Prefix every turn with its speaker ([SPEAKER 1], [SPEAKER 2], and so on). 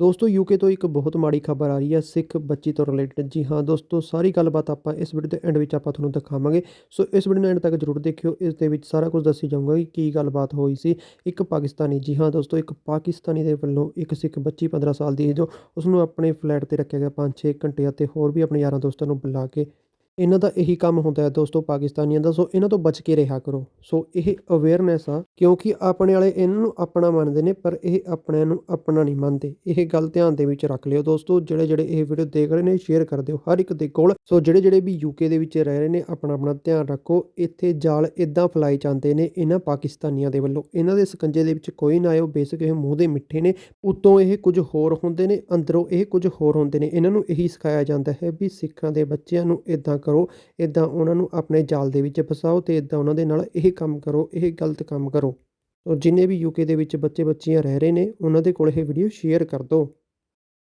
[SPEAKER 1] ਦੋਸਤੋ, ਯੂਕੇ ਤੋਂ ਇੱਕ ਬਹੁਤ ਮਾੜੀ ਖਬਰ ਆ ਰਹੀ ਹੈ, ਸਿੱਖ ਬੱਚੀ ਤੋਂ ਰਿਲੇਟਡ ਜੀ ਹਾਂ ਦੋਸਤੋ, ਸਾਰੀ ਗੱਲਬਾਤ ਆਪਾਂ ਇਸ ਵੀਡੀਓ ਦੇ ਐਂਡ ਵਿੱਚ ਆਪਾਂ ਤੁਹਾਨੂੰ ਦਿਖਾਵਾਂਗੇ। ਸੋ ਇਸ ਵੀਡੀਓ ਨੂੰ ਐਂਡ ਤੱਕ ਜ਼ਰੂਰ ਦੇਖਿਓ, ਇਸ ਦੇ ਵਿੱਚ ਸਾਰਾ ਕੁਝ ਦੱਸੀ ਜਾਊਗਾ ਕਿ ਕੀ ਗੱਲਬਾਤ ਹੋਈ ਸੀ। ਇੱਕ ਪਾਕਿਸਤਾਨੀ, ਜੀ ਹਾਂ ਦੋਸਤੋ, ਇੱਕ ਪਾਕਿਸਤਾਨੀ ਦੇ ਵੱਲੋਂ ਇੱਕ ਸਿੱਖ ਬੱਚੀ 15 ਸਾਲ ਦੀ ਜੋ ਉਸ ਨੂੰ ਆਪਣੇ ਫਲੈਟ ਤੇ ਰੱਖਿਆ ਗਿਆ 5-6 ਘੰਟੇ ਅਤੇ ਹੋਰ ਵੀ ਆਪਣੇ ਯਾਰਾਂ ਦੋਸਤਾਂ ਨੂੰ ਬੁਲਾ ਕੇ ਇਹਨਾਂ ਦਾ ਇਹੀ ਕੰਮ ਹੁੰਦਾ ਹੈ ਦੋਸਤੋ ਪਾਕਿਸਤਾਨੀਆਂ ਦਾ, ਸੋ ਇਹਨਾਂ ਤੋਂ ਬਚ ਕੇ ਰਿਹਾ ਕਰੋ। ਸੋ ਇਹ ਅਵੇਅਰਨੈਸ ਆ, ਕਿਉਂਕਿ ਆਪਣੇ ਵਾਲੇ ਇਹਨਾਂ ਨੂੰ ਆਪਣਾ ਮੰਨਦੇ ਨੇ, ਪਰ ਇਹ ਆਪਣਿਆਂ ਨੂੰ ਆਪਣਾ ਨਹੀਂ ਮੰਨਦੇ। ਇਹ ਗੱਲ ਧਿਆਨ ਦੇ ਵਿੱਚ ਰੱਖ ਲਿਓ ਦੋਸਤੋ, ਜਿਹੜੇ ਜਿਹੜੇ ਇਹ ਵੀਡੀਓ ਦੇਖ ਰਹੇ ਨੇ ਸ਼ੇਅਰ ਕਰ ਦਿਓ ਹਰ ਇੱਕ ਦੇ ਕੋਲ। ਸੋ ਜਿਹੜੇ ਜਿਹੜੇ ਵੀ ਯੂਕੇ ਦੇ ਵਿੱਚ ਰਹਿ ਰਹੇ ਨੇ, ਆਪਣਾ ਆਪਣਾ ਧਿਆਨ ਰੱਖੋ। ਇੱਥੇ ਜਾਲ ਇਦਾਂ ਫਲਾਈ ਜਾਂਦੇ ਨੇ ਇਹਨਾਂ ਪਾਕਿਸਤਾਨੀਆਂ ਦੇ ਵੱਲੋਂ। ਇਹਨਾਂ ਦੇ ਸਕੰਜੇ ਦੇ ਵਿੱਚ ਕੋਈ ਨਾ ਆਇਓ, ਬੇਸਿਕ ਇਹ ਮੂੰਹ ਦੇ ਮਿੱਠੇ ਨੇ। ਉੱਤੋਂ ਇਹ ਕੁਝ ਹੋਰ ਹੁੰਦੇ ਨੇ, ਅੰਦਰੋਂ ਇਹ ਕੁਝ ਹੋਰ ਹੁੰਦੇ ਨੇ। ਇਹਨਾਂ ਨੂੰ ਇਹੀ ਸਿਖਾਇਆ ਜਾਂਦਾ ਹੈ ਵੀ ਸਿੱਖਾਂ ਦੇ ਬੱਚਿਆਂ ਨੂੰ ਇਦਾਂ ਕਰੋ ਇਦਾਂ ਉਹਨਾਂ ਨੂੰ ਆਪਣੇ ਜਾਲ ਦੇ ਵਿੱਚ ਫਸਾਓ ਤੇ ਇਦਾਂ ਉਹਨਾਂ ਦੇ ਨਾਲ ਇਹ ਕੰਮ ਕਰੋ, ਇਹ ਗਲਤ ਕੰਮ ਕਰੋ। ਸੋ ਜਿੰਨੇ ਵੀ ਯੂਕੇ ਦੇ ਵਿੱਚ ਬੱਚੇ ਬੱਚੀਆਂ ਰਹਿ ਰਹੇ ਨੇ, ਉਹਨਾਂ ਦੇ ਕੋਲ ਇਹ ਵੀਡੀਓ ਸ਼ੇਅਰ ਕਰ ਦਿਓ।